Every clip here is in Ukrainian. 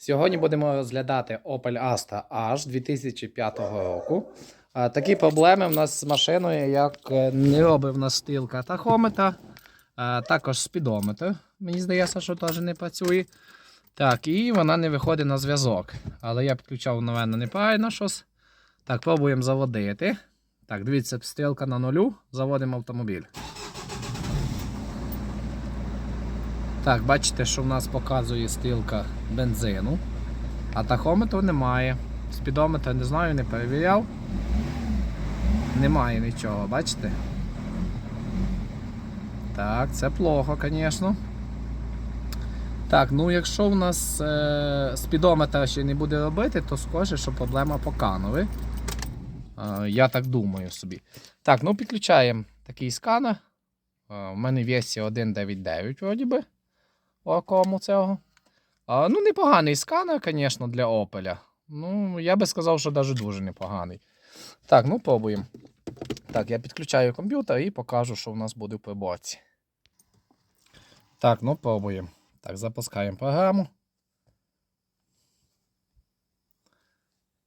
Сьогодні будемо розглядати Opel Astra H 2005 року. Такі проблеми в нас з машиною, як е, не робив в нас стрілка тахометра, також спідометр. Мені здається, що теж не працює. Так, і вона не виходить на зв'язок. Але я підключав, напевно, неправильно щось. Так, пробуємо заводити. Так, дивіться, стрілка на нулю. Заводимо автомобіль. Так, бачите, що в нас показує стрілка бензину, а тахометру немає. Спідометр не знаю, не перевіряв. Немає нічого, бачите? Так, це плохо, звісно. Так, ну якщо в нас е, спідометр ще не буде робити, то схоже, що проблема по канові. Е, я так думаю собі. Так, ну підключаємо такий сканер. Е, у мене версія 1.9.9 вроді би. Окому цього. А, ну, непоганий сканер, звісно, для Opel. Ну, я би сказав, що навіть дуже непоганий. Так, ну пробуємо. Так, я підключаю комп'ютер і покажу, що в нас буде в приборці. Так, ну пробуємо. Так, запускаємо програму.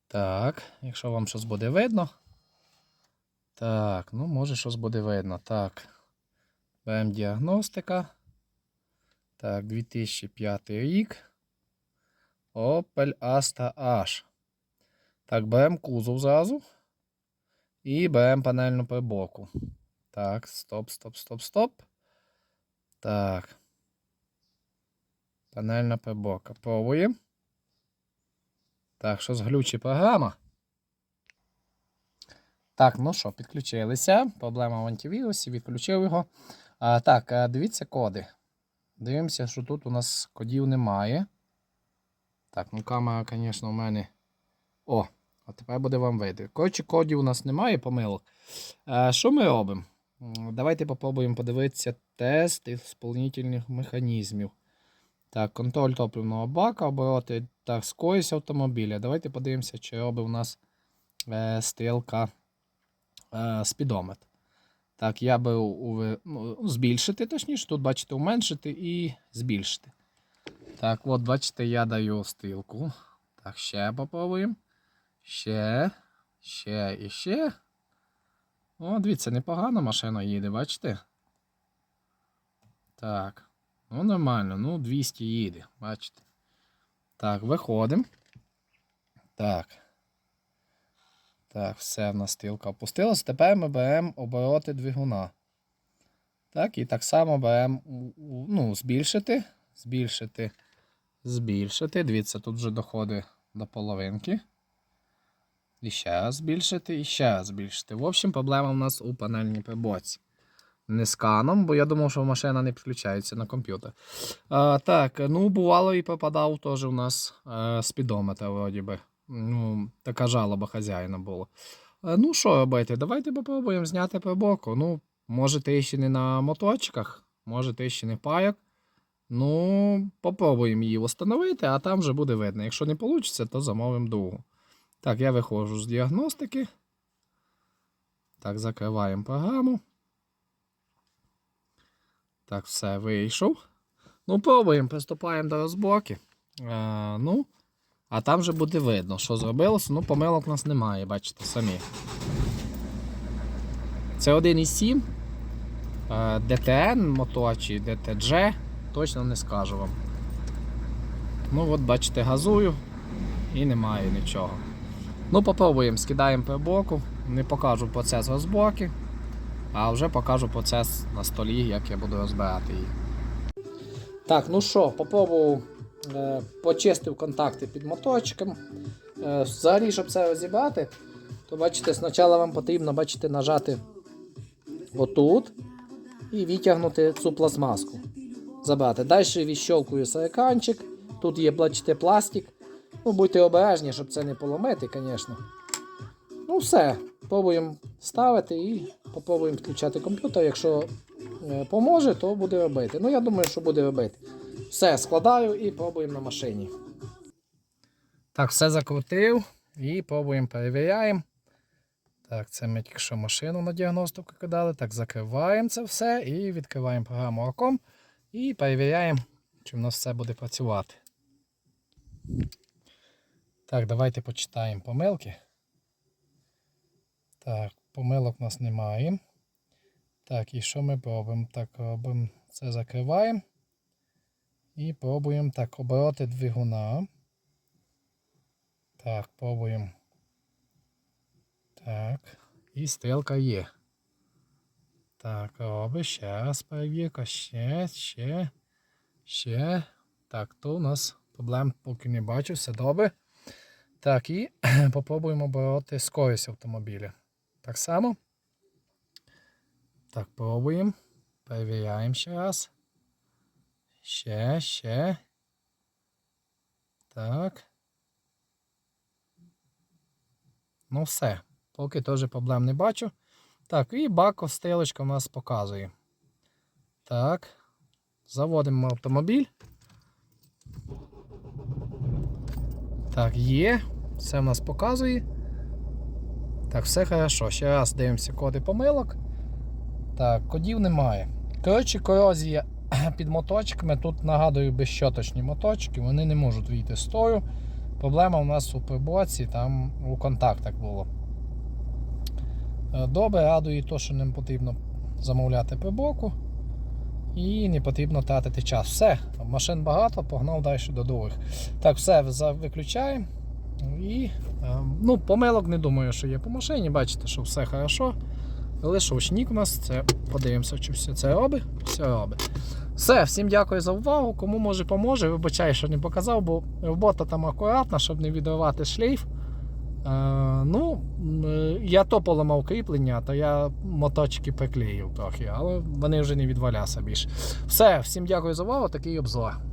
Так, якщо вам щось буде видно. Так, ну може щось буде видно. Так. Беремо діагностика. Так, 2005 рік. Opel Astra H. Так, беремо кузов зразу. І беремо панельну приборку. Так, стоп, стоп, стоп, стоп. Так. Панельна приборка. Пробуємо. Так, що зглючить програма? Так, ну що, підключилися. Проблема в антивірусі, відключив його. А, Так, дивіться коди. Дивимося, що тут у нас кодів немає. Так, ну камера, звісно, у мене. О, а тепер буде вам видно. Коротше, кодів у нас немає, помилок. А, що ми робимо? Давайте попробуємо подивитися тест ісполнительних механізмів. Так, контроль топливного бака, обороти та скорість автомобіля. Давайте подивимося, чи робить у нас е, стрілка е, спідометр. Так, я у, ну, збільшити, точніше, тут бачите, уменшити і збільшити. Так, от, бачите, я даю стрілку. Так, ще попробуємо. Ще, ще і ще. О, дивіться, непогано машина їде, бачите? Так. Ну, нормально, ну, 200 їде, бачите. Так, виходимо. Так. Так, все в нас стрілка опустилась. Тепер ми беремо обороти двигуна. Так, і так само беремо ну, збільшити, збільшити, збільшити. Дивіться, тут вже доходить до половинки. І ще раз збільшити, і ще раз збільшити. В общем, проблема в нас у панельній приборці. Не з каном, бо я думав, що машина не підключається на комп'ютер. Так, ну бувало і попадав теж у нас а, спідометр, вроді би. Ну, така жалоба хазяїна була. Ну, що робити? Давайте попробуємо зняти приборку. Ну, може, ти ще не на моточках, може, ти ще не паяк. Ну, попробуємо її встановити, а там вже буде видно. Якщо не вийде, то замовимо другу. Так, я виходжу з діагностики. Так, закриваємо програму. Так, все, вийшов. Ну, пробуємо, приступаємо до розборки. А, ну, а там вже буде видно, що зробилося. Ну, помилок у нас немає, бачите, самі. Це 1,7. А, DTN мотор чи DTG, точно не скажу вам. Ну, от, бачите, газую і немає нічого. Ну, попробуємо, скидаємо приборку. Не покажу процес розборки. А вже покажу процес на столі, як я буду розбирати її. Так, ну що, попробував, е, почистив контакти під моторчиком. Е, взагалі, щоб це розібрати, то бачите, спочатку вам потрібно бачите, нажати отут і витягнути цю пластмаску. Забрати. Далі відщолкую екранчик. Тут є бачите, пластик. Ну, будьте обережні, щоб це не поломити, звісно. Ну, все. Пробуємо ставити і попробуємо включати комп'ютер. Якщо е, поможе, то буде робити. Ну, я думаю, що буде робити. Все, складаю і пробуємо на машині. Так, все закрутив і пробуємо перевіряємо. Так, це ми тільки що машину на діагностику кидали. Так, закриваємо це все і відкриваємо програму Аком і перевіряємо, чи в нас все буде працювати. Так, давайте почитаємо помилки. Так, помилок у нас немає. Так, і що ми пробуємо? Так, робимо це закриваємо. І пробуємо так, обороти двигуна. Так, пробуємо. Так. І стрілка є. Так, робить. Ще раз перевірка. Ще, ще, ще. Так, то у нас проблем поки не бачу, все добре. Так, і попробуємо обороти скорість автомобіля. Так само. Так, пробуємо. Перевіряємо ще раз. Ще, ще. Так. Ну все. Поки теж проблем не бачу. Так, і бак стрілочка у нас показує. Так. Заводимо автомобіль. Так, є. Все в нас показує. Так, все хорошо. Ще раз дивимося коди помилок. Так, кодів немає. Коротше, корозія під моточками. Тут нагадую безщоточні моточки, вони не можуть вийти з тою. Проблема у нас у приборці, там у контактах було. Е, Добре, радує то, що не потрібно замовляти приборку. І не потрібно тратити час. Все, машин багато, погнав далі до других. Так, все виключаємо. І е, ну, помилок не думаю, що є по машині. Бачите, що все хорошо. Лише учник у нас це подивимося, чи все це робить. Все робить. Все, всім дякую за увагу. Кому може поможе. Вибачаю, що не показав, бо робота там акуратна, щоб не відривати шлейф. Е, ну, е, я то поламав кріплення, то я моточки приклеїв трохи, але вони вже не відвалялися. більше. Все, всім дякую за увагу, такий обзор.